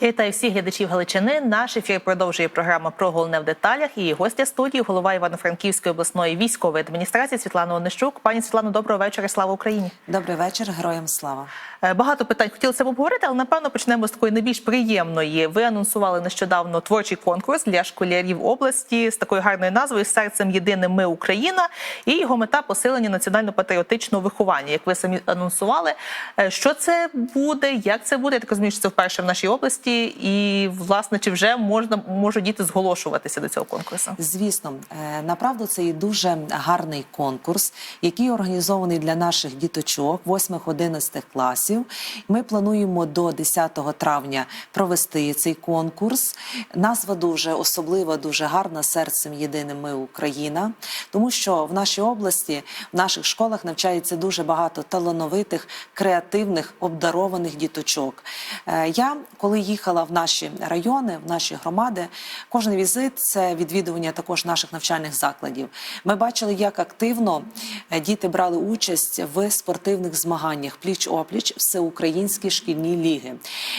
Я Вітаю всіх глядачів Галичини. Наш ефір продовжує програма про головне в деталях. І гостя студії, голова Івано-Франківської обласної військової адміністрації Світлана Онищук. Пані Світлано, доброго вечора. Слава Україні. Добрий вечір, героям слава. Е, Багато питань хотілося б обговорити, але напевно почнемо з такої найбільш приємної. Ви анонсували нещодавно творчий конкурс для школярів області з такою гарною назвою Серцем єдиним ми Україна і його мета посилення національно-патріотичного виховання. Як ви самі анонсували, Е, що це буде, як це буде? Я так розумію, що це вперше в нашій області, і власне чи вже можна можуть діти зголошуватися до цього конкурсу? Звісно, е, направду це і дуже гарний конкурс, який організований для наших діточок 8-11 класів. Ми плануємо до 10 травня провести цей конкурс. Назва дуже особлива, дуже гарна серцем єдиним ми Україна, тому що в нашій області, в наших школах навчається дуже багато талановитих, креативних, обдарованих діточок. Е, Я, коли їхала в наші райони, в наші громади, кожен візит це відвідування також наших навчальних закладів. Ми бачили, як активно е, діти брали участь в спортивних змаганнях пліч-опліч всеукраїнські шкільні ліги.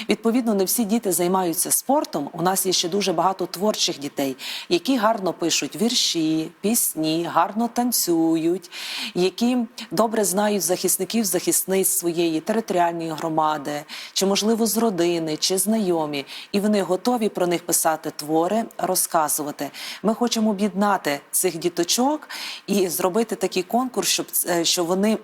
Відповідно, не всі діти займаються спортом. У нас є ще дуже багато творчих дітей, які гарно пишуть вірші, пісні, гарно танцюють, які добре знають захисників, захисниць своєї територіальної громади, чи можливо з родини, чи знайомі, і вони готові про них писати твори, розказувати. Ми хочемо об'єднати цих діточок і зробити такий конкурс, щоб е, щоб вони.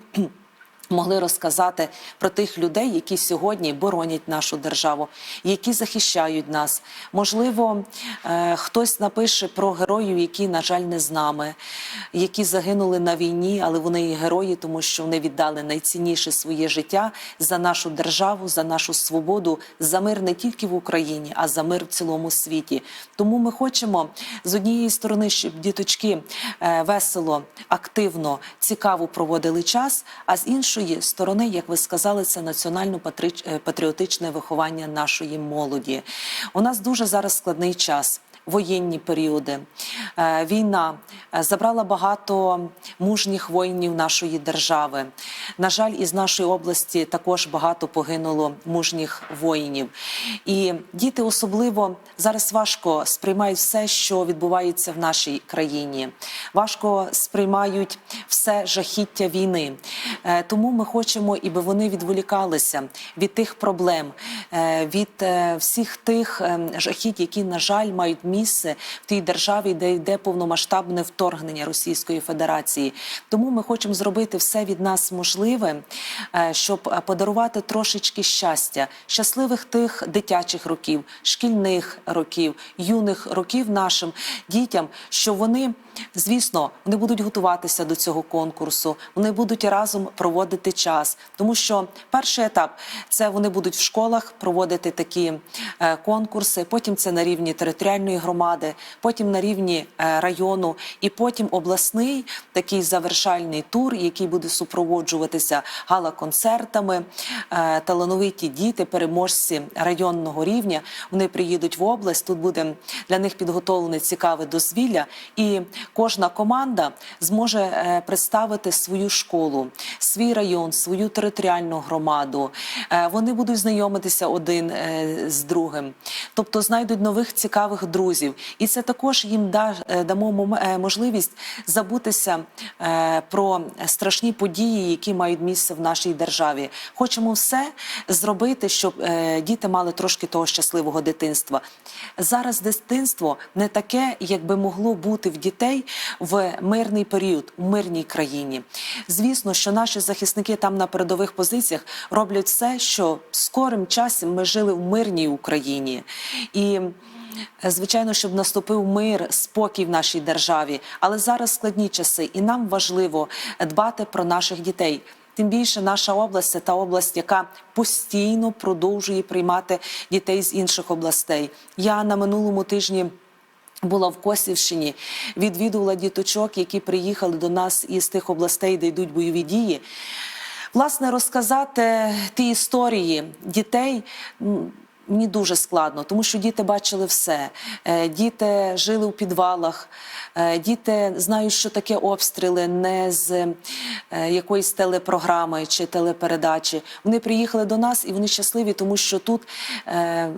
Могли розказати про тих людей, які сьогодні боронять нашу державу, які захищають нас. Можливо, е, хтось напише про героїв, які, на жаль, не з нами, які загинули на війні, але вони і герої, тому що вони віддали найцінніше своє життя за нашу державу, за нашу свободу, за мир не тільки в Україні, а за мир в цілому світі. Тому ми хочемо з однієї сторони, щоб діточки е, весело, активно, цікаво проводили час, а з іншої сторони, як ви сказали, це національно-патріотичне виховання нашої молоді. У нас дуже зараз складний час. Воєнні періоди, Е, війна е, забрала багато мужніх воїнів нашої держави. На жаль, із нашої області також багато погинуло мужніх воїнів. І діти особливо зараз важко сприймають все, що відбувається в нашій країні. Важко сприймають все жахіття війни. Е, Тому ми хочемо, іби вони відволікалися від тих проблем, від всіх тих ем, жахіть, які, на жаль, мають місце в тій державі, де йде повномасштабне вторгнення Російської Федерації. Тому ми хочемо зробити все від нас можливе, е, щоб подарувати трошечки щастя, щасливих тих дитячих років, шкільних років, юних років нашим дітям, що вони. Звісно, вони будуть готуватися до цього конкурсу, вони будуть разом проводити час, тому що перший етап це вони будуть в школах проводити такі е, конкурси. Потім це на рівні територіальної громади, потім на рівні е, району, і потім обласний такий завершальний тур, який буде супроводжуватися гала-концертами. Е, талановиті діти, переможці районного рівня. Вони приїдуть в область. Тут буде для них підготовлене цікаве дозвілля і кожна команда зможе е, представити свою школу, свій район, свою територіальну громаду. Вони будуть знайомитися один з другим, тобто знайдуть нових цікавих друзів, і це також їм да- е, дамо е, можливість забутися е, про страшні події, які мають місце в нашій державі. Хочемо все зробити, щоб діти мали трошки того щасливого дитинства. Зараз дитинство не таке, як би могло бути в дітей в мирний період, у мирній країні. Звісно, що наші захисники там на передових позиціях роблять все, що скорим часом ми жили в мирній Україні. І Звичайно, щоб наступив мир, спокій в нашій державі, але зараз складні часи, і нам важливо дбати про наших дітей. Тим більше наша область це та область, яка постійно продовжує приймати дітей з інших областей. Я на минулому тижні. Була в Косівщині, відвідувала діточок, які приїхали до нас із тих областей, де йдуть бойові дії. Власне, розказати ті історії дітей. Мені дуже складно, тому що діти бачили все. Е, Діти жили у підвалах, е, діти знають, що таке обстріли не з е, якоїсь телепрограми чи телепередачі. Вони приїхали до нас і вони щасливі, тому що тут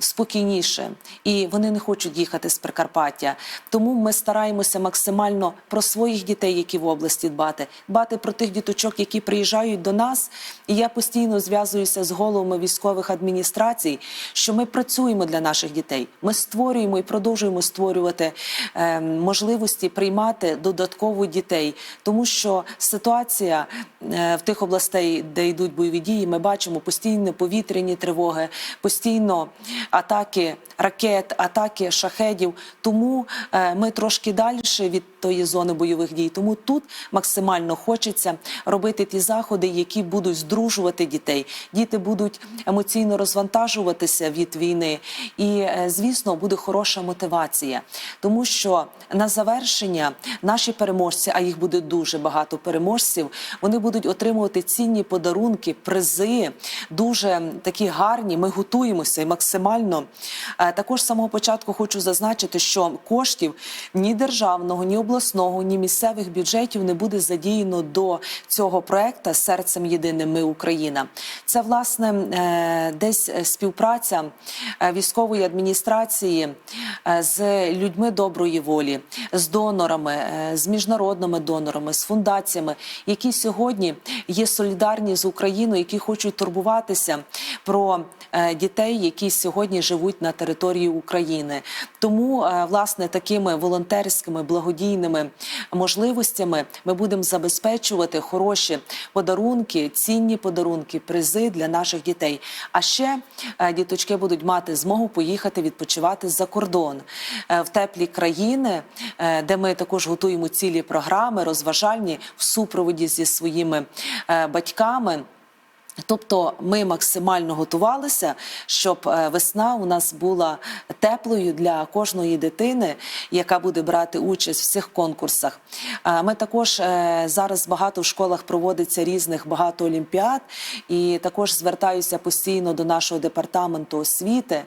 спокійніше, і вони не хочуть їхати з Прикарпаття. Тому ми стараємося максимально про своїх дітей, які в області дбати, дбати про тих діточок, які приїжджають до нас. І я постійно зв'язуюся з головами військових адміністрацій, що ми працюємо для наших дітей. Ми створюємо і продовжуємо створювати е, можливості приймати додатково дітей, тому що ситуація е, в тих областей, де йдуть бойові дії, ми бачимо постійно повітряні тривоги, постійно атаки ракет, атаки шахедів. Тому е, ми трошки далі від тої зони бойових дій. Тому тут максимально хочеться робити ті заходи, які будуть здружувати дітей. Діти будуть емоційно розвантажуватися від війни, і е, звісно буде хороша мотивація, тому що на завершення наші переможці, а їх буде дуже багато переможців, вони будуть отримувати цінні подарунки, призи, дуже такі гарні. Ми готуємося і максимально. Е, Також з самого початку хочу зазначити, що коштів ні державного, ні обласного, ні місцевих бюджетів не буде задіяно до цього проекту серцем єдиним ми Україна. Це власне е, десь співпраця військової адміністрації е, з людьми доброї волі, з донорами, е, з міжнародними донорами, з фундаціями, які сьогодні є солідарні з Україною, які хочуть турбуватися про е, дітей, які сьогодні живуть на території України. Тому е, власне такими волонтерськими благодійними можливостями ми будемо забезпечувати хороші подарунки, цінні подарунки, призи для наших дітей. А ще е, діточки будуть мати змогу поїхати відпочивати за кордон е, в теплі країни, е, де ми також готуємо цілі програми, розважальні в супроводі зі своїми е, батьками. Тобто ми максимально готувалися, щоб е, весна у нас була теплою для кожної дитини, яка буде брати участь в цих конкурсах. Е, Ми також е, зараз багато в школах проводиться різних багато олімпіад, і також звертаюся постійно до нашого департаменту освіти,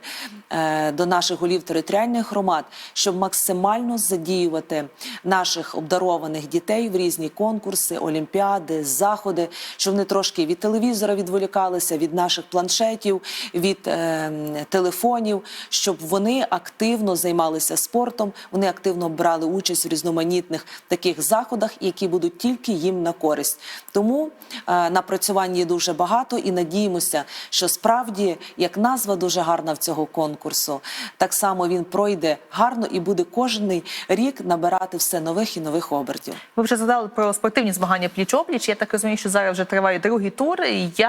до наших голів територіальних громад, щоб максимально задіювати наших обдарованих дітей в різні конкурси, олімпіади, заходи, щоб вони трошки від телевізора відволікалися, від наших планшетів, від е, телефонів, щоб вони активно займалися спортом, вони активно брали участь в різноманітних таких заходах, які будуть тільки їм на користь. Тому е, напрацювань є дуже багато і надіємося, що справді як назва дуже гарна в цього конкурсу, так само він пройде гарно і буде кожен рік набирати все нових і нових обертів. Ви вже згадали про спортивні змагання пліч-опліч. Я так розумію, що зараз вже триває другий тур.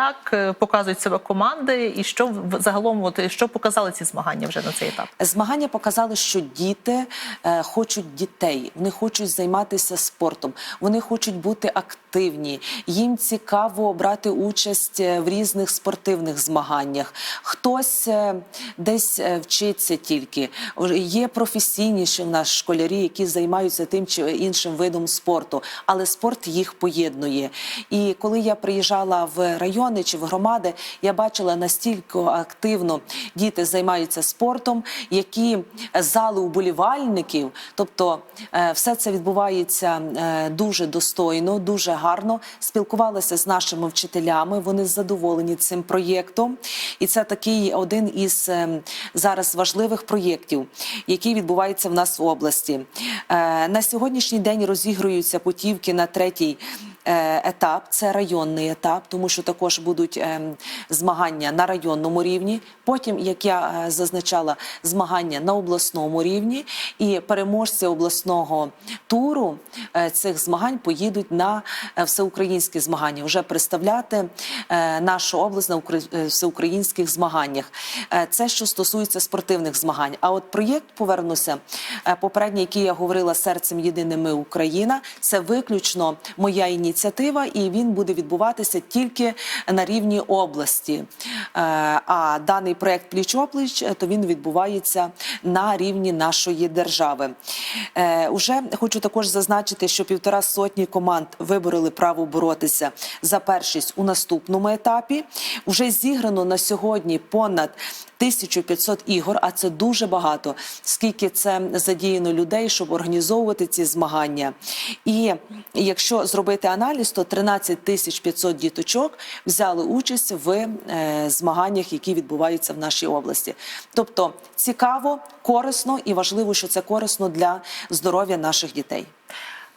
Як е, показують себе команди, і що загалом, от що показали ці змагання вже на цей етап? Змагання показали, що діти е, хочуть дітей, вони хочуть займатися спортом, вони хочуть бути активні. Їм цікаво брати участь е, в різних спортивних змаганнях. Хтось е, десь е, вчиться тільки. Є професійніші в нас школярі, які займаються тим чи іншим видом спорту, але спорт їх поєднує. І коли я приїжджала в райони чи в громади, я бачила настільки активно діти займаються спортом, які зали уболівальників, тобто е, все це відбувається е, дуже достойно, дуже гарно. Спілкувалася з нашими вчителями. Вони задоволені цим проєктом, і це такий один із е, зараз важливих проєктів, який відбувається в нас в області. Е, На сьогоднішній день розігруються путівки на третій. Е, Етап це районний етап, тому що також будуть ем, змагання на районному рівні. Потім, як я е, зазначала, змагання на обласному рівні, і переможці обласного туру е, цих змагань поїдуть на е, всеукраїнські змагання, вже представляти е, нашу область на укр- е, всеукраїнських змаганнях. Е, Це що стосується спортивних змагань. А от проєкт повернуся е, попередній, який я говорила серцем єдиним ми Україна. Це виключно моя ініціатива. Ініціатива, і він буде відбуватися тільки на рівні області. Е, А даний проект пліч опліч то він відбувається на рівні нашої держави. Е, Уже хочу також зазначити, що півтора сотні команд вибороли право боротися за першість у наступному етапі. Уже зіграно на сьогодні понад 1500 ігор, а це дуже багато. Скільки це задіяно людей, щоб організовувати ці змагання. І якщо зробити аналіз, то 13 тисяч 500 діточок взяли участь в е, змаганнях, які відбуваються в нашій області. Тобто цікаво, корисно і важливо, що це корисно для здоров'я наших дітей.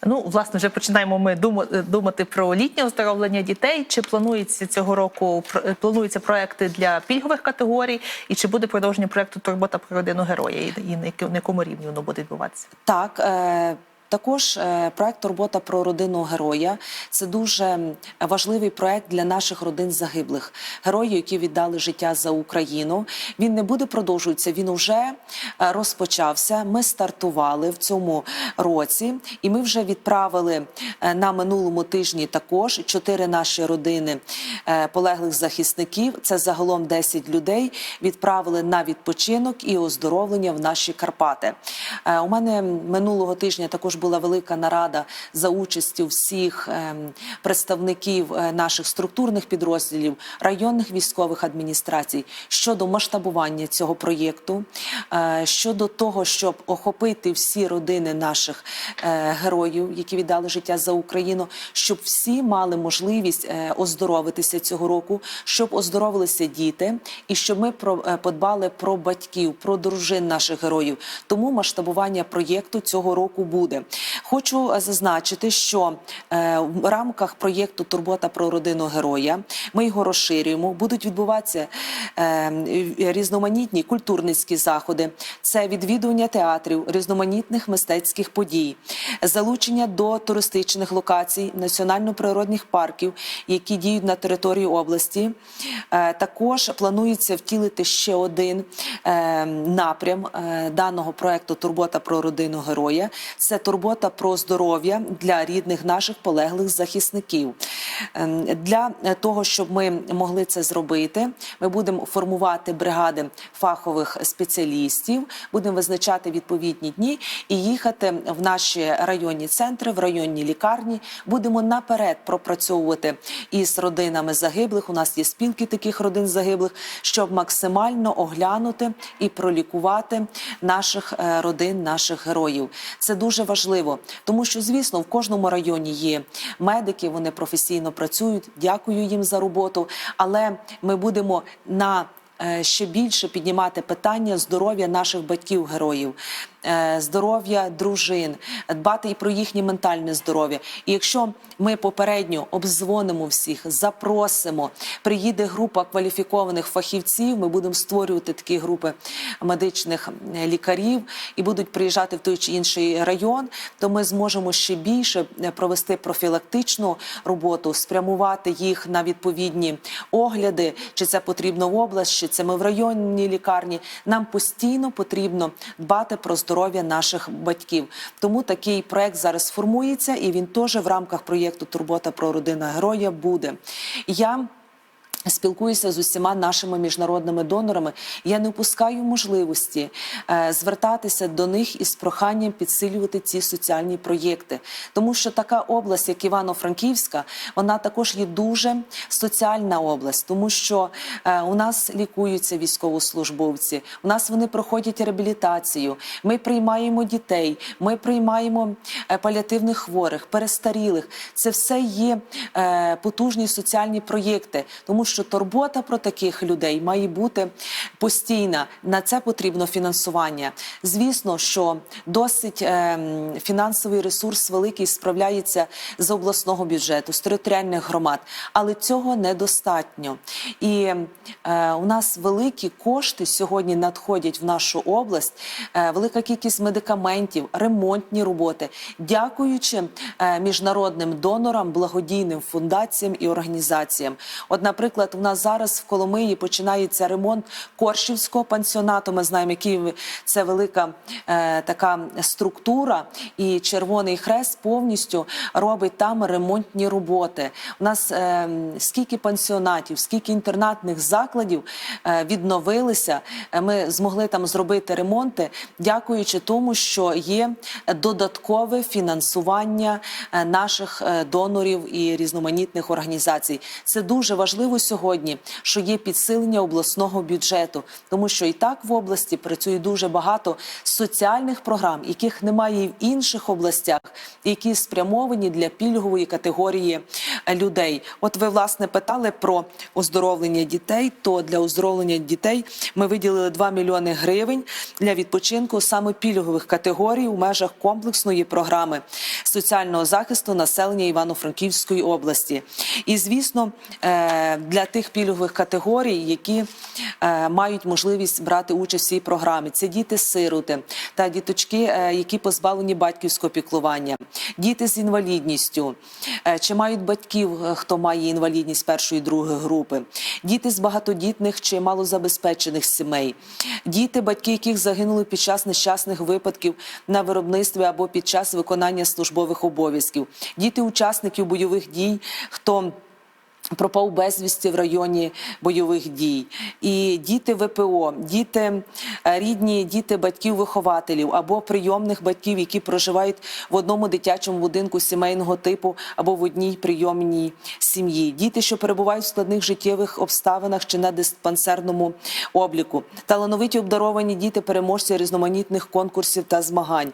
Ну, власне, вже починаємо ми дума- думати про літнє оздоровлення дітей. Чи планується цього року про- плануються проекти для пільгових категорій, і чи буде продовження проекту Турбота про родину героя, і, на якому рівні воно буде відбуватися? Так. Е- також е, проект Турбота про родину героя це дуже важливий проект для наших родин загиблих героїв, які віддали життя за Україну. Він не буде продовжуватися. Він вже е, розпочався. Ми стартували в цьому році, і ми вже відправили е, на минулому тижні також чотири наші родини полеглих захисників. Це загалом 10 людей. Відправили на відпочинок і оздоровлення в наші Карпати. У мене минулого тижня також була велика нарада за участю всіх ем, представників е, наших структурних підрозділів, районних військових адміністрацій щодо масштабування цього проєкту, е, щодо того, щоб охопити всі родини наших е, героїв, які віддали життя за Україну, щоб всі мали можливість оздоровитися цього року, щоб оздоровилися діти, і щоб ми подбали про батьків, про дружин наших героїв. Тому масштабування проєкту цього року буде. Хочу е, зазначити, що е, в рамках проєкту Турбота про родину героя ми його розширюємо. Будуть відбуватися е, різноманітні культурницькі заходи, це відвідування театрів, різноманітних мистецьких подій, залучення до туристичних локацій, національно-природних парків, які діють на території області. Також планується втілити ще один напрям даного проекту Турбота про родину героя. Це турбота про здоров'я для рідних наших полеглих захисників. Ем, Для того, щоб ми могли це зробити, ми будемо формувати бригади фахових спеціалістів, будемо визначати відповідні дні і їхати в наші районні центри, в районні лікарні. Будемо наперед пропрацьовувати із родинами загиблих. У нас є спілки таких родин загиблих, щоб максимально оглянути і пролікувати наших е, родин, наших героїв. Це дуже важливо, тому що, звісно, в кожному районі є медики, вони професійно працюють. Дякую їм за роботу. Але ми будемо на е, ще більше піднімати питання здоров'я наших батьків-героїв, здоров'я дружин, дбати і про їхнє ментальне здоров'я. І якщо ми попередньо обдзвонимо всіх, запросимо, приїде група кваліфікованих фахівців, ми будемо створювати такі групи медичних е, лікарів і будуть приїжджати в той чи інший район, то ми зможемо ще більше е, провести профілактичну роботу, спрямувати їх на відповідні огляди, чи це потрібно в область, чи це ми в районній лікарні. Нам постійно потрібно дбати про здоров'я наших батьків. Тому такий проект зараз формується, і він теж в рамках проєкту Турбота про родина героя буде. Я Спілкуюся з усіма нашими міжнародними донорами. Я не упускаю можливості е, звертатися до них із проханням підсилювати ці соціальні проєкти, тому що така область, як Івано-Франківська, вона також є дуже соціальна область, тому що е, у нас лікуються військовослужбовці, у нас вони проходять реабілітацію. Ми приймаємо дітей, ми приймаємо е, паліативних хворих, перестарілих. Це все є потужні соціальні проєкти, тому що турбота про таких людей має бути постійна. На це потрібно фінансування. Звісно, що досить е, фінансовий ресурс великий справляється з обласного бюджету, з територіальних громад, але цього недостатньо. І е, у нас великі кошти сьогодні надходять в нашу область, е, велика кількість медикаментів, ремонтні роботи, дякуючи е, міжнародним донорам, благодійним фундаціям і організаціям. От, наприклад, Наприклад, у нас зараз в Коломиї починається ремонт Коршівського пансіонату. Ми знаємо, який це велика е, така структура, і Червоний Хрест повністю робить там ремонтні роботи. У нас е, скільки пансіонатів, скільки інтернатних закладів е, відновилися. Е, Ми змогли там зробити ремонти, дякуючи тому, що є додаткове фінансування е, наших е, донорів і різноманітних організацій. Це дуже важливо сьогодні, що є підсилення обласного бюджету, тому що і так в області працює дуже багато соціальних програм, яких немає і в інших областях, які спрямовані для пільгової категорії е, людей. От ви власне питали про оздоровлення дітей. То для оздоровлення дітей ми виділили 2 мільйони гривень для відпочинку саме пільгових категорій у межах комплексної програми соціального захисту населення Івано-Франківської області. І звісно, е, для тих пільгових категорій, які е, мають можливість брати участь в цій програмі, це діти-сироти та діточки, е, які позбавлені батьківського піклування, діти з інвалідністю, е, чи мають батьків, е, хто має інвалідність першої другої групи, діти з багатодітних чи малозабезпечених сімей, діти, батьки яких загинули під час нещасних випадків на виробництві або під час виконання службових обов'язків, діти учасників бойових дій, хто Пропав безвісті в районі бойових дій, і діти ВПО, діти е, рідні, діти батьків-вихователів або прийомних батьків, які проживають в одному дитячому будинку сімейного типу або в одній прийомній сім'ї, діти, що перебувають в складних життєвих обставинах чи на диспансерному обліку, талановиті обдаровані діти, переможці різноманітних конкурсів та змагань,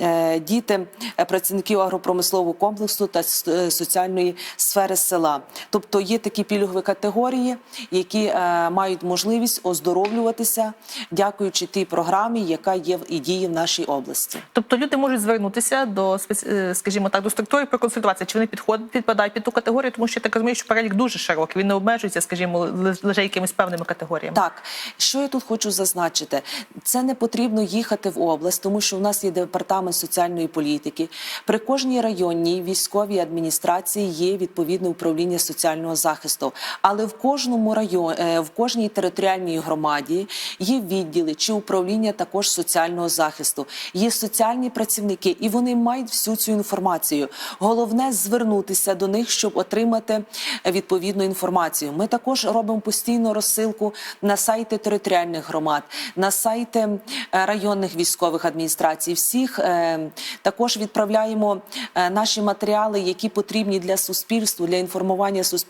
е, діти е, працівників агропромислового комплексу та соціальної сфери села. Тобто є такі пільгові категорії, які е, мають можливість оздоровлюватися, дякуючи тій програмі, яка є в і діє в нашій області. Тобто люди можуть звернутися до е, скажімо так, до структури проконсультуватися, чи вони підходять, підпадають під ту категорію, тому що я так розумію, що перелік дуже широкий. Він не обмежується, скажімо, ли- лише якимись певними категоріями. Так, що я тут хочу зазначити, це не потрібно їхати в область, тому що у нас є департамент соціальної політики. При кожній районній військовій адміністрації є відповідне управління соціального захисту. Але в кожному районі, в кожній територіальній громаді є відділи чи управління також соціального захисту. Є соціальні працівники, і вони мають всю цю інформацію. Головне звернутися до них, щоб отримати е, відповідну інформацію. Ми також робимо постійну розсилку на сайти територіальних громад, на сайти е, районних військових адміністрацій. Всіх е, також відправляємо е, наші матеріали, які потрібні для суспільства, для інформування суспільства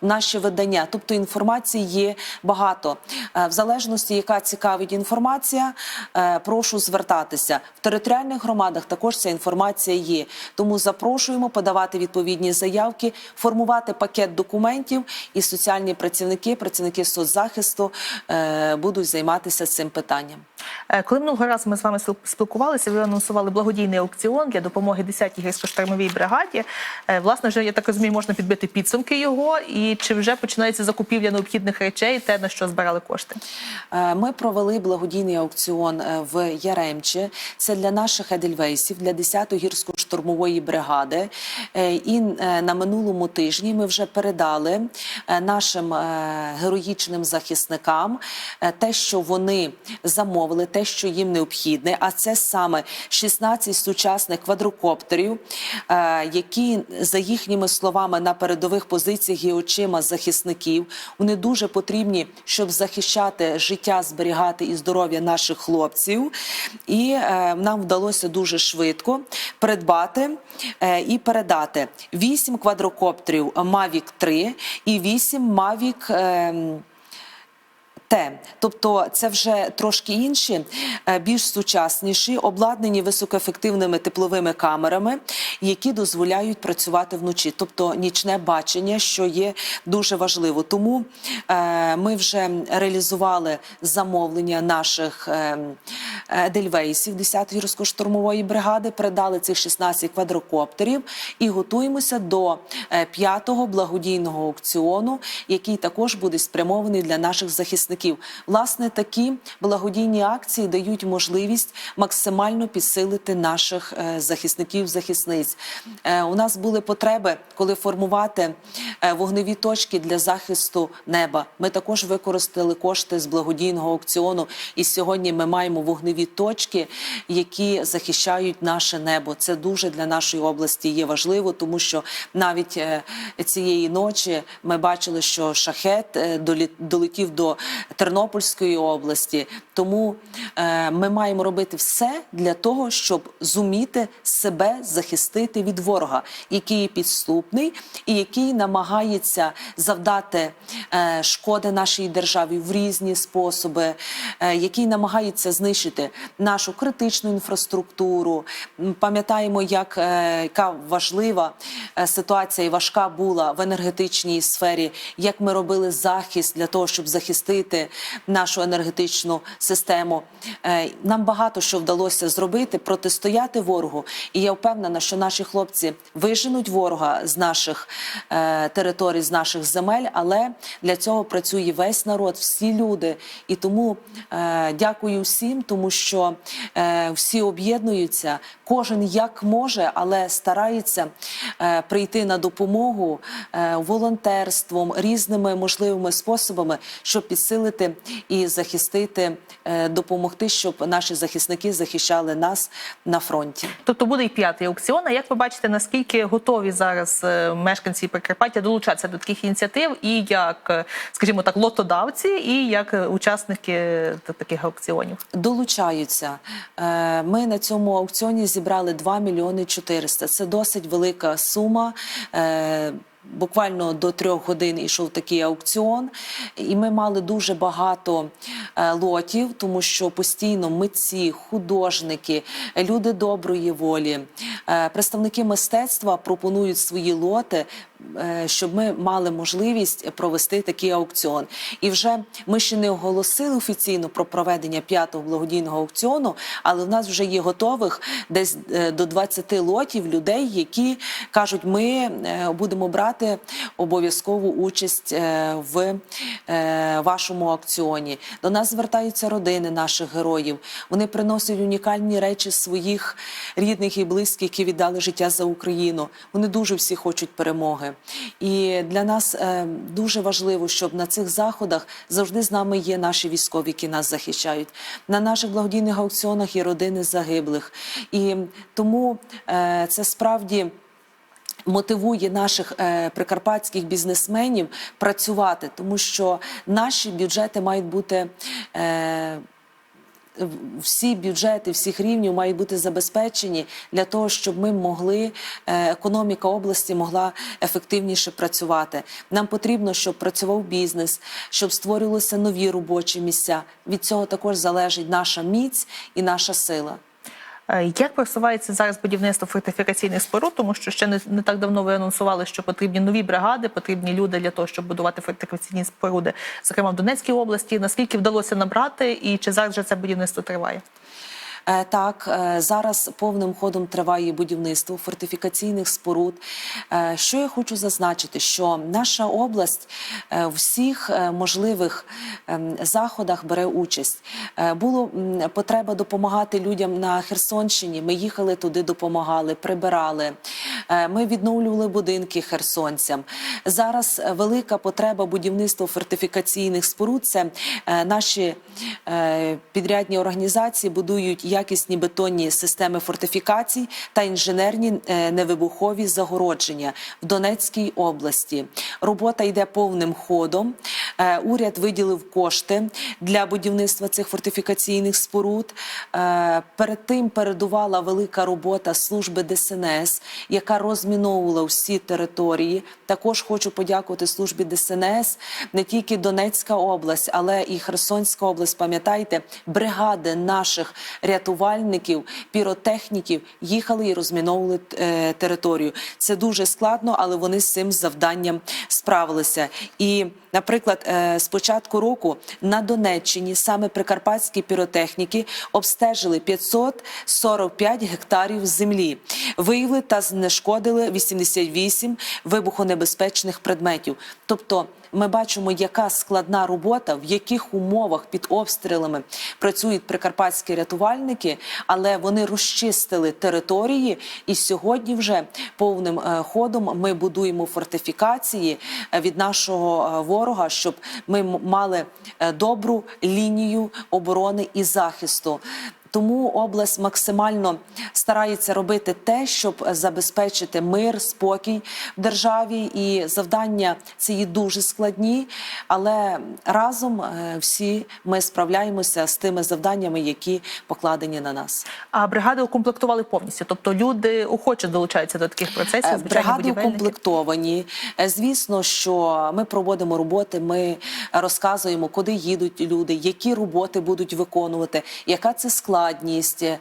у наші видання. Тобто інформації є багато. Е, В залежності, яка цікавить інформація, е, прошу звертатися. В територіальних громадах також ця інформація є. Тому запрошуємо подавати відповідні заявки, формувати пакет документів, і соціальні працівники, працівники соцзахисту е, будуть займатися цим питанням. Е, Коли минулого разу ми з вами спілкувалися, ви анонсували благодійний аукціон для допомоги 10-й гірсько-штурмовій бригаді. Е, Власне, вже я так розумію, можна підбити підсумки його, і чи вже починається закупівля необхідних речей, те на що збирали кошти. Е, Ми провели благодійний аукціон в Яремче. Це для наших едельвейсів, для 10-ї гірсько-штурмової бригади. І на минулому тижні ми вже передали нашим героїчним захисникам те, що вони замовили, те, що їм необхідне. А це саме 16 сучасних квадрокоптерів, е, які за їхніми словами на передових позиціях і очима захисників. Вони дуже потрібні, щоб захищати життя, зберігати і здоров'я наших хлопців. І е, нам вдалося дуже швидко придбати е, і передати 8 квадрокоптерів Mavic 3 і 8 Mavic. Те, тобто це вже трошки інші, е, більш сучасніші, обладнані високоефективними тепловими камерами, які дозволяють працювати вночі, тобто нічне бачення, що є дуже важливо. Тому е, ми вже реалізували замовлення наших е, Едельвейсів 10-ї гірсько-штурмової бригади, передали цих 16 квадрокоптерів і готуємося до п'ятого благодійного аукціону, який також буде спрямований для наших захисників. Захисників. Власне, такі благодійні акції дають можливість максимально підсилити наших е, захисників захисниць. Е, У нас були потреби, коли формувати вогневі точки для захисту неба. Ми також використали кошти з благодійного аукціону, і сьогодні ми маємо вогневі точки, які захищають наше небо. Це дуже для нашої області є важливо, тому що навіть е, цієї ночі ми бачили, що шахет е, долетів до Тернопільської області. Тому е, ми маємо робити все для того, щоб зуміти себе захистити від ворога, який підступний і який намагається завдати е, шкоди нашій державі в різні способи, е, який намагається знищити нашу критичну інфраструктуру. Пам'ятаємо, як е, яка важлива ситуація і важка була в енергетичній сфері, як ми робили захист для того, щоб захистити нашу енергетичну систему. Нам багато що вдалося зробити, протистояти ворогу. І я впевнена, що наші хлопці виженуть ворога з наших е, територій, з наших земель. Але для цього працює весь народ, всі люди. І тому е, дякую всім, тому що е, всі об'єднуються, кожен як може, але старається е, прийти на допомогу е, волонтерством, різними можливими способами, щоб підсилити і захистити, е, допомогти, щоб наші захисники захищали нас на фронті. Тобто буде і п'ятий аукціон. А як ви бачите, наскільки готові зараз е, мешканці Прикарпаття долучатися до таких ініціатив, і як, е, скажімо так, лотодавці, і як е, учасники та- таких аукціонів? долучаються. Е, Ми на цьому аукціоні зібрали 2 мільйони 400. Це досить велика сума. Буквально до трьох годин ішов такий аукціон, і ми мали дуже багато лотів, тому що постійно митці, художники, люди доброї волі, представники мистецтва пропонують свої лоти, щоб ми мали можливість провести такий аукціон. І вже ми ще не оголосили офіційно про проведення п'ятого благодійного аукціону, але в нас вже є готових десь е, до 20 лотів людей, які кажуть, ми е, будемо брати обов'язкову участь е, в е, вашому аукціоні. До нас звертаються родини наших героїв. Вони приносять унікальні речі своїх рідних і близьких, які віддали життя за Україну. Вони дуже всі хочуть перемоги. І для нас е, дуже важливо, щоб на цих заходах завжди з нами є наші військові, які нас захищають. На наших благодійних аукціонах є родини загиблих. І тому е, це справді мотивує наших е, прикарпатських бізнесменів працювати, тому що наші бюджети мають бути. Е, всі бюджети всіх рівнів мають бути забезпечені для того, щоб ми могли е, економіка області могла ефективніше працювати. Нам потрібно, щоб працював бізнес, щоб створювалися нові робочі місця. Від цього також залежить наша міць і наша сила. Е, Як просувається зараз будівництво фортифікаційних споруд, тому що ще не, не так давно ви анонсували, що потрібні нові бригади, потрібні люди для того, щоб будувати фортифікаційні споруди, зокрема в Донецькій області. Наскільки вдалося набрати, і чи зараз вже це будівництво триває? Е, Так, е, зараз повним ходом триває будівництво фортифікаційних споруд. Е, Що я хочу зазначити, що наша область в всіх можливих ем, заходах бере участь. Було потреба допомагати людям на Херсонщині. Ми їхали туди, допомагали, прибирали. Ми відновлювали будинки херсонцям. Зараз велика потреба будівництва фортифікаційних споруд. Це наші підрядні організації будують якісні бетонні системи фортифікацій та інженерні е, невибухові загородження в Донецькій області. Робота йде повним ходом. Е, Уряд виділив кошти для будівництва цих фортифікаційних споруд. Е, Перед тим передувала велика робота служби ДСНС, яка розміновувала всі території. Також хочу подякувати службі ДСНС не тільки Донецька область, але і Херсонська область. Пам'ятаєте, бригади наших рятувальників, піротехніків їхали і розміновували е, територію. Це дуже складно, але вони з цим завданням справилися. І, наприклад, з початку року на Донеччині саме прикарпатські піротехніки обстежили 545 гектарів землі, виявили та знешкодили 88 вибухонебезпечних предметів. Тобто ми бачимо, яка складна робота, в яких умовах під обстрілами працюють прикарпатські рятувальники, але вони розчистили території, і сьогодні вже повним е, ходом ми будуємо фортифікації е, від нашого е, ворога, щоб ми мали добру лінію оборони і захисту. Тому область максимально старається робити те, щоб забезпечити мир, спокій в державі. І завдання ці дуже складні, але разом е, всі ми справляємося з тими завданнями, які покладені на нас. А бригади укомплектували повністю, тобто люди охоче долучаються до таких процесів. Е, Бригади укомплектовані. Е, Звісно, що ми проводимо роботи. Ми розказуємо, куди їдуть люди, які роботи будуть виконувати, яка це складність. Е,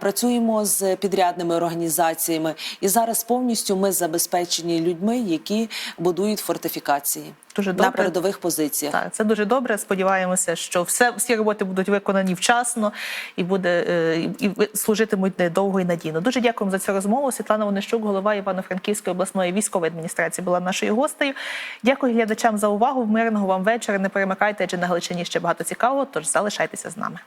Працюємо з підрядними організаціями, і зараз повністю ми забезпечені людьми, які будують фортифікації Дуже на передових позиціях. Так, це дуже добре. Сподіваємося, що все всі роботи будуть виконані вчасно і буде е, і ви- служитимуть недовго і надійно. Дуже дякуємо за цю розмову. Світлана Вонищук, голова Івано-Франківської обласної військової адміністрації, була нашою гостею. Дякую глядачам за увагу. Мирного вам вечора. Не перемикайте, адже на Галичині ще багато цікавого. Тож залишайтеся з нами.